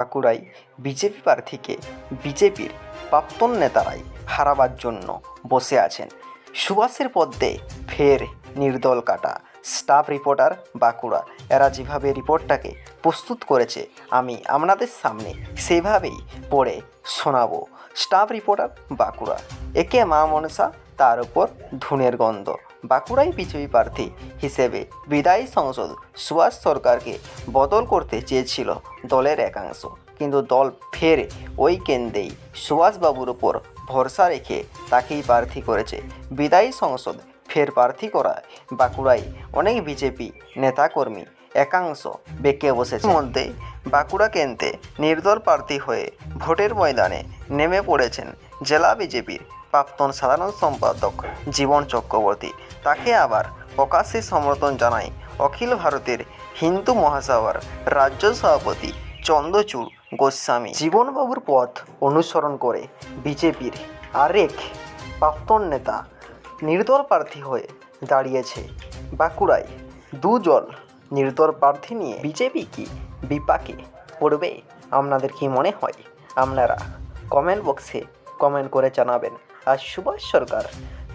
বাঁকুড়ায় বিজেপি প্রার্থীকে বিজেপির প্রাক্তন নেতারাই হারাবার জন্য বসে আছেন। সুভাষের পদ্মে ফের নির্দল কাটা। স্টাফ রিপোর্টার বাঁকুড়া, এরা যেভাবে রিপোর্টটাকে প্রস্তুত করেছে, আমি আপনাদের সামনে সেভাবেই পড়ে শোনাবো। স্টাফ রিপোর্টার বাঁকুড়া একে মা মনসা, তার উপর ধুনের গন্ধ। বাঁকুড়ায় বিজেপি প্রার্থী হিসেবে বিদায়ী সংসদ সুভাষ সরকারকে বদল করতে চেয়েছিল দলের একাংশ। কিন্তু দল ফের ওই কেন্দ্রেই সুভাষবাবুর ওপর ভরসা রেখে তাকেই প্রার্থী করেছে। বিদায়ী সংসদ ফের প্রার্থী করায় বাঁকুড়ায় অনেক বিজেপি নেতাকর্মী একাংশ বেঁকে বসেছে। মধ্যে বাঁকুড়া কেন্দ্রে নির্দল প্রার্থী হয়ে ভোটের ময়দানে নেমে পড়েছেন জেলা বিজেপির প্রাক্তন সাধারণ সম্পাদক জীবন চক্রবর্তী। তাকে আবার প্রকাশ্যে সমর্থন জানায় অখিল ভারতের হিন্দু মহাসভার রাজ্য সভাপতি চন্দ্রচূড় গোস্বামী। জীবনবাবুর পথ অনুসরণ করে বিজেপির আরেক প্রাক্তন নেতা নির্দল প্রার্থী হয়ে দাঁড়িয়েছে বাঁকুড়ায়। দুজন নির্দল প্রার্থী নিয়ে বিজেপি কি বিপাকে পড়বে? আপনাদের কি মনে হয়? আপনারা কমেন্ট বক্সে কমেন্ট করে জানাবেন। আর সুভাষ সরকার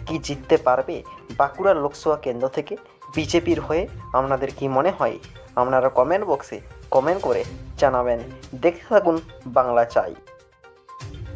কি জিততে পারবে বাঁকুড়া লোকসভা কেন্দ্র থেকে বিজেপির হয়ে? আপনাদের কি মনে হয়? আপনারা কমেন্ট বক্সে কমেন্ট করে জানাবেন। দেখতে থাকুন বাংলা চাই।